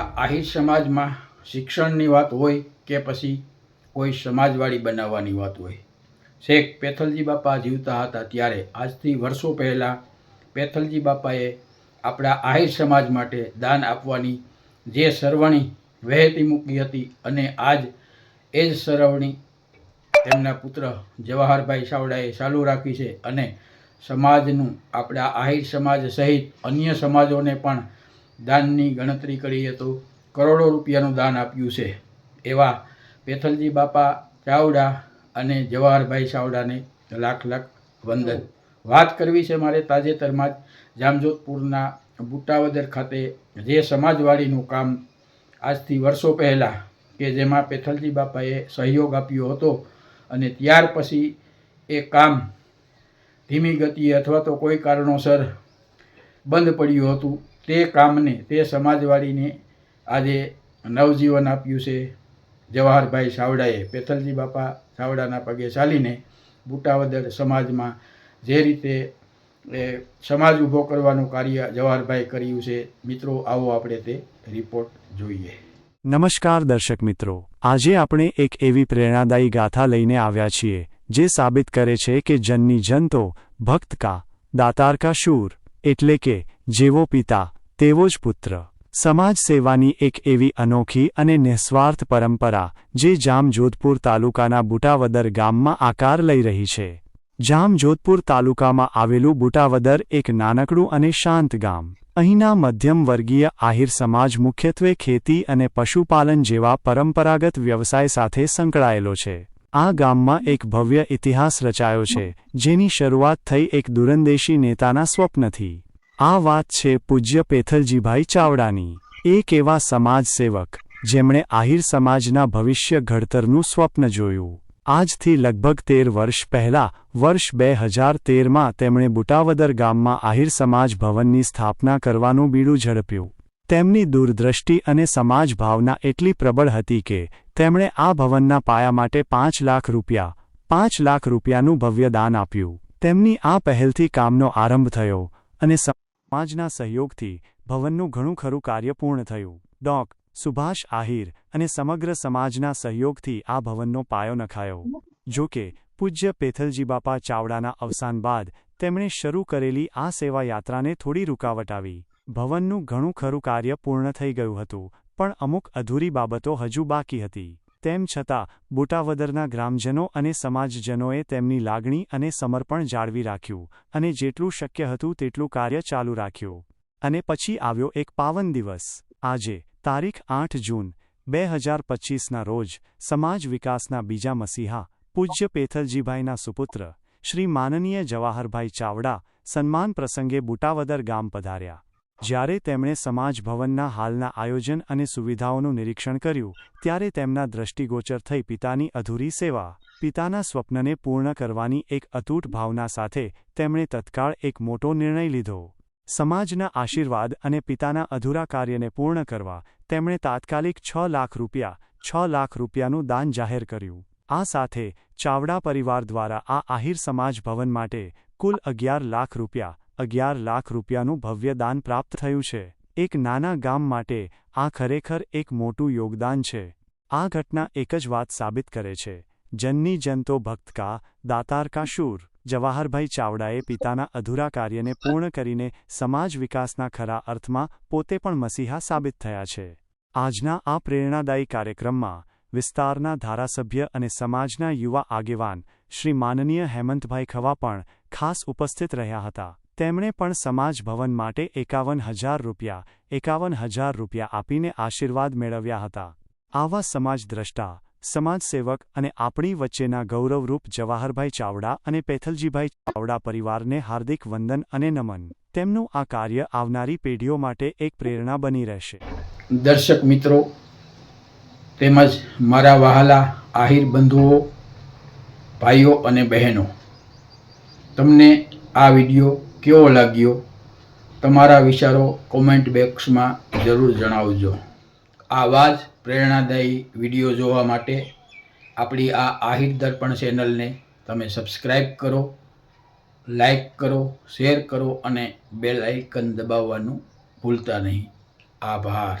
આપણા આહિર સમાજમાં શિક્ષણની વાત હોય કે પછી કોઈ સમાજવાડી બનાવવાની વાત હોય? શેખ પેથલજી બાપા જીવતા હતા ત્યારે, આજથી વર્ષો પહેલાં પેથલજી બાપાએ આપણા આહિર સમાજ માટે દાન આપવાની જે સરવણી વહેતી મૂકી હતી અને આજ એ જ સરવણી તેમના પુત્ર જવાહરભાઈ સાવડાએ ચાલુ રાખી છે અને સમાજનું, આપણા આહિર સમાજ સહિત અન્ય સમાજોને પણ દાનની ગણતરી કરીએ તો કરોડો રૂપિયાનું દાન આપ્યું છે. એવા પેથલજી બાપા ચાવડા અને જવાહરભાઈ ચાવડાને લાખ લાખ વંદન. વાત કરવી છે મારે તાજેતરમાં જ જામજોધપુરના બુટાવદર ખાતે જે સમાજવાડીનું કામ આજથી વર્ષો પહેલાં કે જેમાં પેથલજી બાપાએ સહયોગ આપ્યો હતો અને ત્યાર પછી એ કામ ધીમી ગતિએ અથવા તો કોઈ કારણોસર બંધ પડ્યું હતું. તે કામને, તે સમાજવાડીને આજે નવજીવન આપ્યું છે. જવાહરભાઈ સાવડાએ પેથલજી બાપા સાવડાના પગે ચાલીને બુટાવદર સમાજમાં જે રીતે એ સમાજ ઊભો કરવાનું કાર્ય જવાહરભાઈ કર્યું છે, મિત્રો, આવો આપણે તે રિપોર્ટ જોઈએ. નમસ્કાર દર્શક મિત્રો. આજે આપણે એક એવી પ્રેરણાદાયી ગાથા લઈને આવ્યા છીએ, જે સાબિત કરે છે કે જનની જન તો ભક્ત કા, દાતાર કા શૂર એટલે કે, જેવો પિતા, તેવો જ પુત્ર. સમાજ સેવાની એક એવી અનોખી અને નિઃસ્વાર્થ પરંપરા, જે જામજોધપુર તાલુકાના બુટાવદર ગામમાં આકાર લઈ રહી છે. જામજોધપુર તાલુકામાં આવેલું બુટાવદર એક નાનકડું અને શાંત ગામ. અહીંના મધ્યમ વર્ગીય આહિર સમાજ મુખ્યત્વે ખેતી અને પશુપાલન જેવા પરંપરાગત વ્યવસાય સાથે સંકળાયેલો છે. આ ગામમાં એક ભવ્ય ઇતિહાસ રચાયો છે, જેની શરૂઆત થઈ એક દુરંદેશી નેતાના સ્વપ્નથી. આ વાત છે પૂજ્ય પેથલજીભાઈ ચાવડાની, એક એવા સમાજ સેવક, જેમણે આહિર સમાજના ભવિષ્ય ઘડતરનું સ્વપ્ન જોયું. આજથી લગભગ તેર વર્ષ પહેલા, વર્ષ બે હજાર તેરમાં તેમણે બુટાવદર ગામમાં આહિર સમાજ ભવનની સ્થાપના કરવાનું બીડું ઝડપ્યું. તેમની દૂરદ્રષ્ટિ અને સમાજ ભાવના એટલી પ્રબળ હતી કે, તેમણે આ ભવનના પાયા માટે પાંચ લાખ રૂપિયા, પાંચ લાખ રૂપિયાનું ભવ્ય દાન આપ્યું. તેમની આ પહેલથી કામનો આરંભ થયો અને સમાજના સહયોગથી ભવનનું ઘણું ખરું કાર્ય પૂર્ણ થયું. ડોક, સુભાષ આહિર અને સમગ્ર સમાજના સહયોગથી આ ભવનનો પાયો નખાયો. જોકે પૂજ્ય પેથલજી બાપા ચાવડાના અવસાન બાદ તેમણે શરૂ કરેલી આ સેવા યાત્રાને થોડી રૂકાવટ આવી. ભવનનું ઘણું ખરું કાર્ય પૂર્ણ થઈ ગયું હતું, પણ અમુક અધૂરી બાબતો હજુ બાકી હતી. તેમ છતાં, બુટાવદરના ગ્રામજનો અને સમાજજનોએ તેમની લાગણી અને સમર્પણ જાળવી રાખ્યું, અને જેટલું શક્ય હતું તેટલું કાર્ય ચાલુ રાખ્યું. અને પછી આવ્યો એક પાવન દિવસ. આજે, તારીખ આઠ જૂન બે હજાર પચીસના રોજ, સમાજ વિકાસના બીજા મસીહા, પૂજ્ય પેથલજીભાઈના સુપુત્ર, શ્રી માનનીય જવાહરભાઈ ચાવડા, સન્માન પ્રસંગે બુટાવદર ગામ પધાર્યા. જ્યારે તેમણે સમાજ ભવનના હાલના આયોજન અને સુવિધાઓનું નિરીક્ષણ કર્યું, ત્યારે તેમના દ્રષ્ટિગોચર થઈ પિતાની અધૂરી સેવા, પિતાના સ્વપ્નને પૂર્ણ કરવાની એક અતૂટ ભાવના સાથે તેમણે તત્કાળ એક મોટો નિર્ણય લીધો. સમાજના આશીર્વાદ અને પિતાના અધૂરા કાર્યને પૂર્ણ કરવા, તેમણે તાત્કાલિક છ લાખ રૂપિયા, છ લાખ રૂપિયાનું દાન જાહેર કર્યું. આ સાથે ચાવડા પરિવાર દ્વારા આ આહિર સમાજ ભવન માટે કુલ અગિયાર લાખ રૂપિયા અગિયાર લાખ રૂપિયાનું ભવ્ય દાન પ્રાપ્ત થયું છે. એક નાના ગામ માટે આ ખરેખર એક મોટું યોગદાન છે. આ ઘટના એક જ વાત સાબિત કરે છે. જનની જન તો ભક્ત કા દાતાર શૂર, જવાહરભાઈ ચાવડાએ પિતાના અધૂરા કાર્યને પૂર્ણ કરીને સમાજ વિકાસના ખરા અર્થમાં પોતે પણ મસીહા સાબિત થયા છે. આજના આ પ્રેરણાદાયી કાર્યક્રમમાં વિસ્તારના ધારાસભ્ય અને સમાજના યુવા આગેવાન શ્રી માનનીય હેમંતભાઈ ખવા પણ ખાસ ઉપસ્થિત રહ્યા હતા. તેમણે પણ સમાજ ભવન માટે એકાવન હજાર રૂપિયા, એકાવન હજાર રૂપિયા આપીને આશીર્વાદ મેળવ્યા હતા. આવા સમાજ દ્રષ્ટા સમાજસેવક અને આપણી વચ્ચેના ગૌરવરૂપ જવાહરભાઈ ચાવડા અને પેથલજીભાઈ ચાવડા પરિવારને હાર્દિક વંદન અને નમન. તેમનું આ કાર્ય આવનારી પેઢીઓ માટે એક પ્રેરણા બની રહેશે. દર્શક મિત્રો, તેમજ મારા વહાલા આહિર બંધુઓ, ભાઈઓ અને બહેનો, તમને આ વીડિયો કેવો લાગ્યો? તમારા વિચારો કોમેન્ટ બોક્સમાં જરૂર જણાવજો. આવા જ પ્રેરણાદાયી વીડિયો જોવા માટે આપણી આ આહિર દર્પણ ચેનલને તમે સબસ્ક્રાઈબ કરો લાઈક કરો શેર કરો અને બેલ આઇકન દબાવવાનું ભૂલતા નહીં. આભાર.